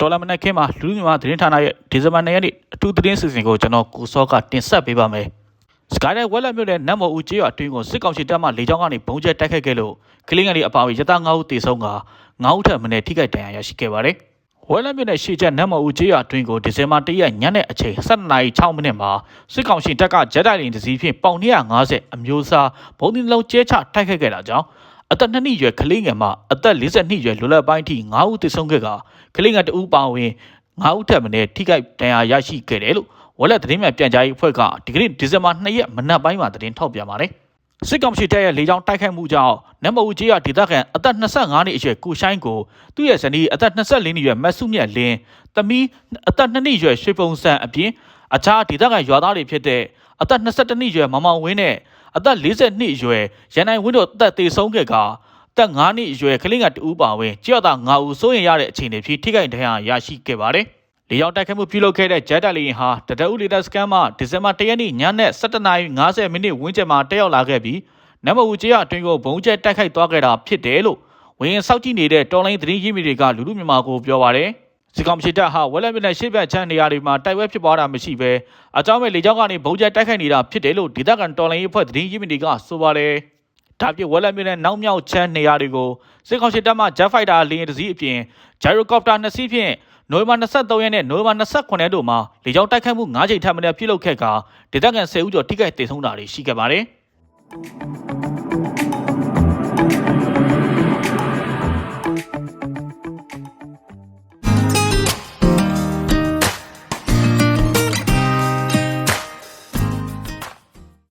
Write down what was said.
တော်လမနက်ခင်းမှာလူမြန်မာသတင်းဌာနရဲ့ဒီဇင်ဘာ၂ရက်နေ့အထူးသတင်းစီစဉ်ကိုကျွန်တော်ကိုစောကတင်ဆက်ပေးပါမယ်။စကိုင်းတိုင်းဝက်လက်မြို့နယ်နတ်မော်ဦးကျေးရွာအတွင်းကိုစစ်ကောင်စီတပ်မှလေကြောင်းကနေဘုံကျဲတိုက်ခိုက်ခဲ့လို့ကလင်းငယ်လေးအပါအဝင်ရတ9ဦးသေဆုံးက9ဦးထပ်မံထိခိုက်ဒဏ်ရာရရှိခဲ့ပါတယ်။ ဝက်လက်မြို့နယ်ရှေ့ကျနတ်မော်ဦးကျေးရွာအတွင်းကိုဒီဇင်ဘာ၁ရက်ညနေအချိန်7:06မိနစ်မှာစစ်ကောင်စီတပ်ကဂျက်တိုက်လင်တစ်စီးဖြင့်ပေါင်250အမျိုးအစားဘုံတင်လုံးကျဲချတိုက်ခိုက်ခဲ့တာကြောင့်အသက်2နှစ်ရွယ်ကလေးငယ်မှအသက်42ရွယ်လွတ်လပ်ပိုင်းထိ9ဦးသေဆုံးခဲ့ကကလေးငယ်တဦးပါဝင်9ဦးထပ်မံထိခိုက်ဒဏ်ရာရရှိခဲ့တယ်လို့ဝက်လက်သတင်းမှန်ပြန်ကြားရေးအဖွဲ့ကဒီကနေ့ဒီဇင်ဘာ2ရက်မနက်ပိုင်းမှာသတင်းထုတ်ပြန်ပါတယ်။ စစ်ကောင်စီတပ်ရဲ့လေကြောင်းတိုက်ခိုက်မှုကြောင့်နမအူကြီးရဒေသခံအသက်25နှစ်အရွယ်ကိုရှိုင်းကိုသူ့ရဲ့ဇနီးအသက်24နှစ်အရွယ်မတ်စုမြတ်လင်းသမီးအသက်2နှစ်အရွယ်ရွှေပုံစံအပြင်အခြားဒေသခံရွာသားတွေဖြစ်တဲ့အသက်22နှစ်အရွယ်မမောင်ဝင်းနဲ့အသက်40နှစ်အရွယ်ရန်နိုင်ဝင်းတို့အသက်သေဆုံးခဲ့ကတက်9နှစ်အရွယ်ကလေးငယ်တူပါဝင်ကြောက်တာ9ဦးစိုးရင်ရတဲ့အခြေအနေဖြစ်ထိခိုက်ဒဏ်ရာရရှိခဲ့ပါတယ်။ လေရောက်တိုက်ခိုက်မှုပြုလုပ်ခဲ့တဲ့ဂျက်တက်လီဟာတတအူလီတက်စကန်မှဒီဇင်ဘာ၁ရက်နေ့ညနေ7:50မိနစ်ဝန်းကျင်မှာတက်ရောက်လာခဲ့ပြီးနမအူကျေးရအတွင်းကိုဘုံကျဲတိုက်ခိုက်သွားခဲ့တာဖြစ်တယ်လို့ဝင်ရင်စောက်ကြည့်နေတဲ့တော်လိုင်းသတင်းရင်းမြစ်တွေကလူလူမြန်မာကိုပြောပါတယ်။စစ်ကောင်စီတပ်ဟာဝက်လက်မြစ်နဲ့ရှေ့ဘက်ချမ်းနေရာတွေမှာတိုက်ပွဲဖြစ်ပွားတာမရှိဘဲအကြောင်းမဲ့လေကြောင်းကနေဘုံကျဲတိုက်ခိုက်နေတာဖြစ်တယ်လို့ဒေသခံတော်လိုင်းရေးအဖွဲ့သတင်းရင်းမြစ်တွေကဆိုပါတယ်။ ဒါပြဝက်လက်မြို့နယ်နောက်မြောက်ချမ်းနေရာတွေကိုစစ်ကောင်စီတပ်မှ Jet Fighter လေယာဉ်တစ်စီးအပြင် Gyrocopter နှစ်စီးဖြင့်နိုဝင်ဘာ23ရက်နဲ့နိုဝင်ဘာ29ရက်တို့မှာလေကြောင်းတိုက်ခိုက်မှု9ကြိမ်ထပ်မံပြုလုပ်ခဲ့ကာဒေသခံ10ဦးကျော်ထိခိုက်ဒေဆုံးတာတွေရှိခဲ့ပါတယ်။